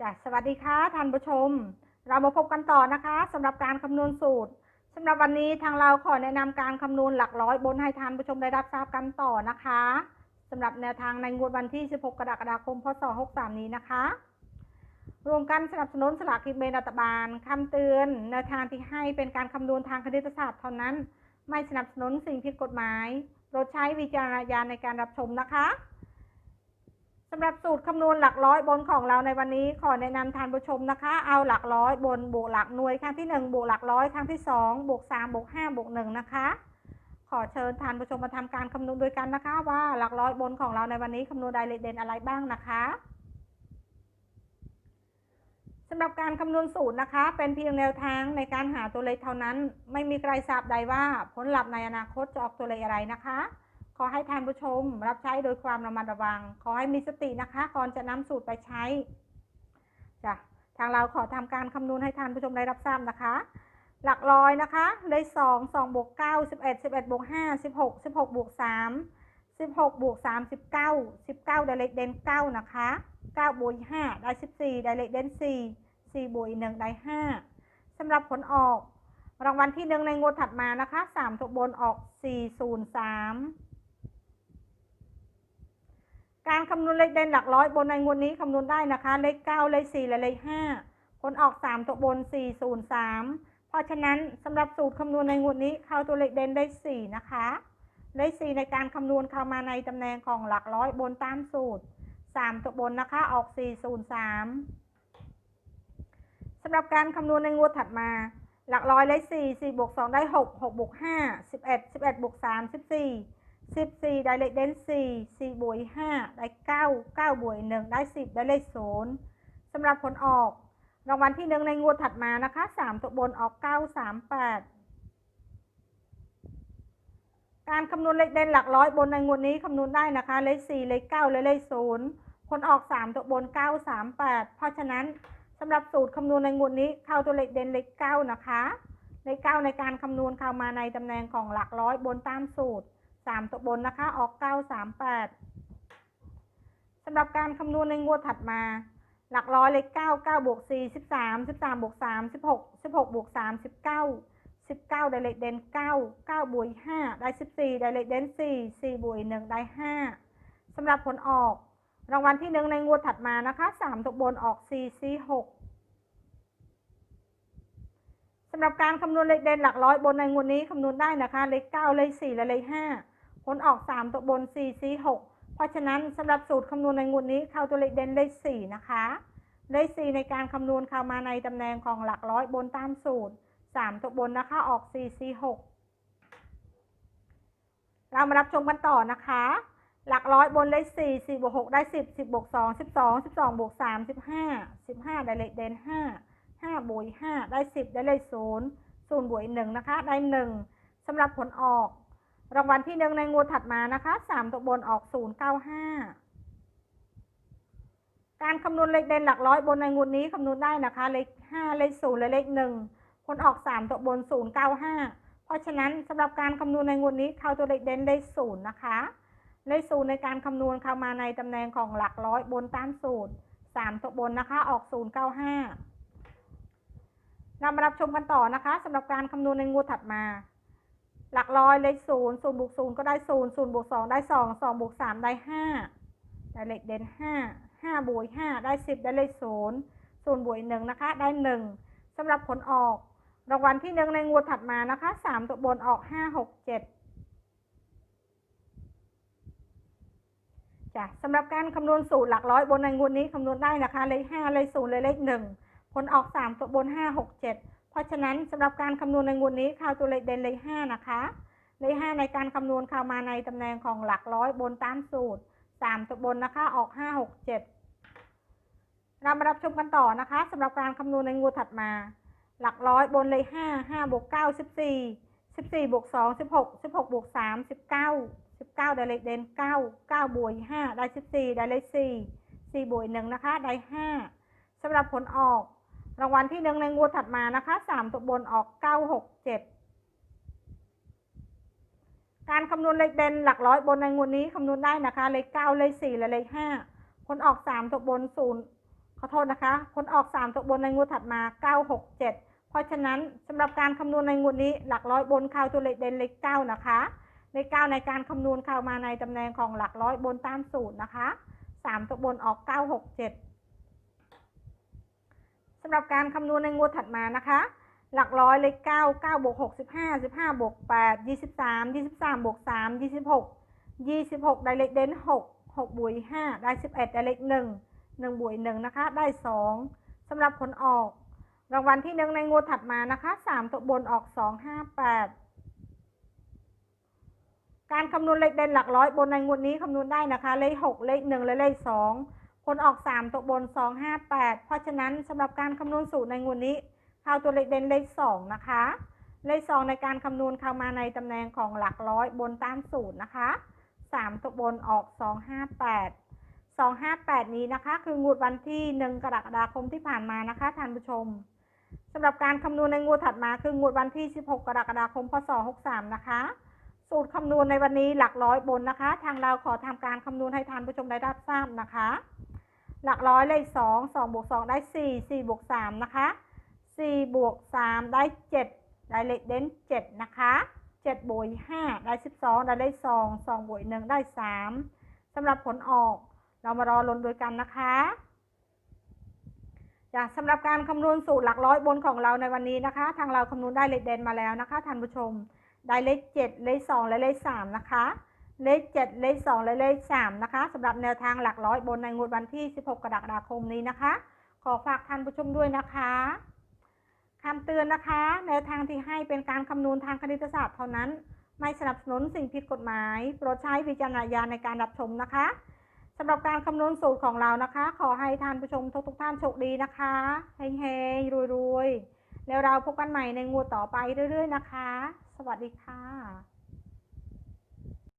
จ้ะสวัสดีค่ะท่านผู้ชม เรามาพบกันต่อนะคะสำหรับการคำนวณสูตรสำหรับวันนี้ทางเราขอแนะนำการคำนวณหลักร้อยบนให้ท่านผู้ชมได้รับทราบกันต่อนะคะสำหรับแนวทางในงวดวันที่ 16 กรกฎาคม พศ 63 นี้นะคะ รวมกันสนับสนุนสลากกินแบ่งรัฐบาลคำเตือนแนวทางที่ให้เป็นการคำนวณทางคณิตศาสตร์เท่านั้น ไม่สนับสนุนสิ่งผิดกฎหมายโปรดใช้วิจารณญาณในการรับชมนะคะ สำหรับสูตรคำนวณหลักร้อยบนของเราในวันนี้ ขอแนะนำทานผู้ชมนะคะ เอาหลักร้อยบนบวกหลักหน่วยครั้งที่1บวกหลักร้อยครั้งที่2บวก3บวก5บวก1นะคะ ขอเชิญทานผู้ชมมาทำการคำนวณด้วยกันนะคะ ว่าหลักร้อยบนของเราในวันนี้คำนวณรายละเอียดเด่นอะไรบ้างนะคะสำหรับการคำนวณสูตรนะคะ เป็นเพียงแนวทางในการหาตัวเลขเท่านั้น ไม่มีใครทราบใดว่าผลลัพธ์ในอนาคตจะออกตัวเลขอะไรนะคะ ขอให้ท่านผู้ชมรับใช้โดยความระมัดระวัง ขอให้มีสตินะคะ ก่อนจะนำสูตรไปใช้จ้ะทางเราขอทำการคำนวณให้ท่านผู้ชมได้รับทราบนะคะ หลักร้อยนะคะได้สองสองบวกเก้าสิบเอ็ดสิบเอ็ดบวกห้าสิบหกสิบหกบวกสามสิบหกบวกสามสิบเก้าสิบเก้าได้เลขเด่นเก้านะคะเก้าบวกห้าได้สิบสี่ได้เลขเด่นสี่สี่บวกหนึ่งได้ห้าสำหรับผลออก รางวัลที่หนึ่งในงวดถัดมานะคะสามตัวบนออกสี่ศูนย์สาม การคำนวณเลขเด่นหลักร้อยบนในงวดนี้คำนวณได้นะคะ เลขเก้าเลขสี่และเลขห้าผลออกสามตัวบนสี่ศูนย์สามเพราะฉะนั้นสำหรับสูตรคำนวณในงวดนี้เข้าตัวเลขเด่นได้สี่นะคะ เลขสี่ในการคำนวณเข้ามาในตำแหน่งของหลักร้อยบนตามสูตรสามตัวบนนะคะออกสี่ศูนย์สามสำหรับการคำนวณในงวดถัดมา หลักร้อยได้สี่สี่บวกสองได้หกหกบวกห้าสิบเอ็ดสิบเอ็ดบวกสามสิบสี่ สิบสี่ได้เลขเด่นสี่สี่บวกห้าได้เก้าเก้าบวกหนึ่งได้สิบได้เลขศูนย์สำหรับผลออก รางวัลที่หนึ่งในงวดถัดมานะคะสามตัวบนออกเก้าสามแปดการคำนวณเลขเด่นหลักร้อยบนในงวดนี้คำนวณได้นะคะ เลขสี่เลขเก้าและเลขศูนย์ผลออกสามตัวบนเก้าสามแปดเพราะฉะนั้นสำหรับสูตรคำนวณในงวดนี้เข้าตัวเลขเด่นเลขเก้านะคะ เลขเก้าในการคำนวณเข้ามาในตำแหน่งของหลักร้อยบนตามสูตร สามตัวบนนะคะ ออกเก้าสามแปดสำหรับการคำนวณในงวดถัดมา หลักร้อยเลขเก้าเก้าบวกสี่สิบสามสิบสามบวกสามสิบหกสิบหกบวกสามสิบเก้าสิบเก้าได้เลขเด่นเก้าเก้าบวกห้าได้สิบสี่ได้เลขเด่นสี่สี่บวกหนึ่งได้ห้าสำหรับผลออก รางวัลที่หนึ่งในงวดถัดมานะคะสามตัวบนออกสี่สี่หกสำหรับการคำนวณเลขเด่นหลักร้อยบนในงวดนี้คำนวณได้นะคะ เลขเก้าเลขสี่และเลขห้า ผลออกสามตัวบนสี่ซีหกเพราะฉะนั้นสำหรับสูตรคำนวณในงวดนี้เข้าตัวเลขเด่นเลขสี่นะคะเลขสี่ในการคำนวณเข้ามาในตำแหน่งของหลักร้อยบนตามสูตรสามตัวบนนะคะออกสี่ซีหกเรามารับชมกันต่อนะคะ หลักร้อยบนเลขสี่สี่บวกหกได้สิบสิบบวกสองสิบสองสิบสองบวกสามสิบห้าสิบห้าได้เลขเด่นห้าห้าบวกห้าได้สิบได้เลขศูนย์ศูนย์บวกหนึ่งนะคะ ได้หนึ่งสำหรับผลออก รางวัลที่หนึ่งในงวดถัดมานะคะสามตัวบนออกศูนย์เก้าห้าการคำนวณเลขเด่นหลักร้อยบนในงวดนี้คำนวณได้นะคะ เลขห้าเลขศูนย์และเลขหนึ่งผลออกสามตัวบนศูนย์เก้าห้าเพราะฉะนั้นสำหรับการคำนวณในงวดนี้เข้าตัวเลขเด่นเลขศูนย์นะคะเลขศูนย์ในการคำนวณเข้ามาในตำแหน่งของหลักร้อยบนตามสูตรสามตัวบนนะคะออกศูนย์เก้าห้าเรามารับชมกันต่อนะคะสำหรับการคำนวณในงวดถัดมา หลักร้อยเลขศูนย์ศูนย์บวกศูนย์ก็ได้ศูนย์ศูนย์บวกสองได้สองสองบวกสามได้ห้าได้เลขเด่นห้าห้าบวกห้าได้สิบได้เลขศูนย์ศูนย์บวกหนึ่งนะคะ ได้หนึ่งสำหรับผลออกรางวัลที่หนึ่งในงวดถัดมานะคะสามตัวบนออกห้าหกเจ็ดจ้ะสำหรับการคำนวณสูตรหลักร้อยบนในงวดนี้คำนวณได้นะคะเลขห้าเลขศูนย์เลขหนึ่งผลออกสามตัวบนห้าหกเจ็ด ราะฉะนั้นสำหรับการคำนวณในงวดนี้ข่าวตัวเลขเด่นเลขห้านะคะ เลขห้าในการคำนวณข้าวมาในตำแหน่งของหลักร้อยบนตามสูตรสามตัวบนนะคะออกห้าหกเจ็ดเรามารับชมกันต่อนะคะสำหรับการคำนวณในงวดถัดมา หลักร้อยบนเลขห้าห้าบวกเก้าสิบสี่สิบสี่บวกสองสิบหกสิบหกบวกสามสิบเก้าสิบเก้าได้เลขเด่นเก้าเก้าบวกห้าได้สิบสี่ได้เลขสี่สี่บวกหนึ่งนะคะ ได้ห้าสำหรับผลออก รางวัลที่หนึ่งในงวดถัดมานะคะสามตัวบนออกเก้าหกเจ็ดการคำนวณเลขเด่นหลักร้อยบนในงวดนี้คำนวณได้นะคะ เลขเก้าเลขสี่และเลขห้าผลออกสามตัวบนศูนย์ขอโทษนะคะผลออก3ตัวบนในงวดถัดมา9 6 7เจ็ดเพราะฉะนั้นสำหรับการคำนวณในงวดนี้หลักร้อยบนเข้าตัวเลขเด่นเลข9นะคะเลข9ในการคำนวณเข้ามาในตำแหน่งของหลักร้อยบนตามสูตรนะคะ3ตัวบนออก9 6 7สำหรับการคำนวณในงวดถัดมานะคะ หลักร้อยเลข9 9บวก6 15 15บวก8 23 23บวก3 26 26ได้เลขเด่น6 6บวก5ได้11ได้เลข1 1บวก1นะคะ ได้2สำหรับผลออก รางวัลที่หนึ่งในงวดถัดมานะคะ3ตัวบนออก2 5 8การคำนวณเลขเด่นหลักร้อยบนในงวดนี้คำนวณได้นะคะ เลข6เลข1และเลข2 ผลออก 3ตัวบน 2 5 8 เพราะฉะนั้นสำหรับการคำนวณสูตรในงวดนี้เข้าตัวเลขเด่นเลข2นะคะ เลข2ในการคำนวณเข้ามาในตำแหน่งของหลักร้อยบนตามสูตรนะคะ 3ตัวบนออก 2 5 8 2 5 8 นี้นะคะ คืองวดวันที่ 1 กรกฎาคมที่ผ่านมานะคะท่านผู้ชมสำหรับการคำนวณในงวดถัดมาคืองวดวันที่ 16 กรกฎาคม พศ 63 นะคะ สูตรคำนวณในวันนี้หลักร้อยบนนะคะ ทางเราขอทำการคำนวณให้ท่านผู้ชมได้รับทราบนะคะ หลักร้อยเลข2 2บวก2ได้4 4บวก3นะคะ4บวก3ได้7ได้เลขเด่น7นะคะ7บวก5ได้12ได้เลข2 2บวก1ได้3สำหรับผลออกเรามารอลุ้นด้วยกันนะคะจ้ะสำหรับการคำนวณสูตรหลักร้อยบนของเราในวันนี้นะคะ ทางเราคำนวณได้เลขเด่นมาแล้วนะคะท่านผู้ชม ได้เลข7เลข2และเลข3นะคะ เลข7เลข2และเลข3นะคะสำหรับแนวทางหลักร้อยบนในงวดวันที่ 16 กรกฎาคมนี้นะคะ ขอฝากท่านผู้ชมด้วยนะคะคำเตือนนะคะ แนวทางที่ให้เป็นการคำนวณทางคณิตศาสตร์เท่านั้น ไม่สนับสนุนสิ่งผิดกฎหมายโปรดใช้วิจารณญาณในการรับชมนะคะสำหรับการคำนวณสูตรของเรานะคะ ขอให้ท่านผู้ชมทุกๆท่านโชคดีนะคะเฮงๆรวยๆแล้วเราพบกันใหม่ในงวดต่อไปเรื่อย ๆ นะคะ สวัสดีค่ะ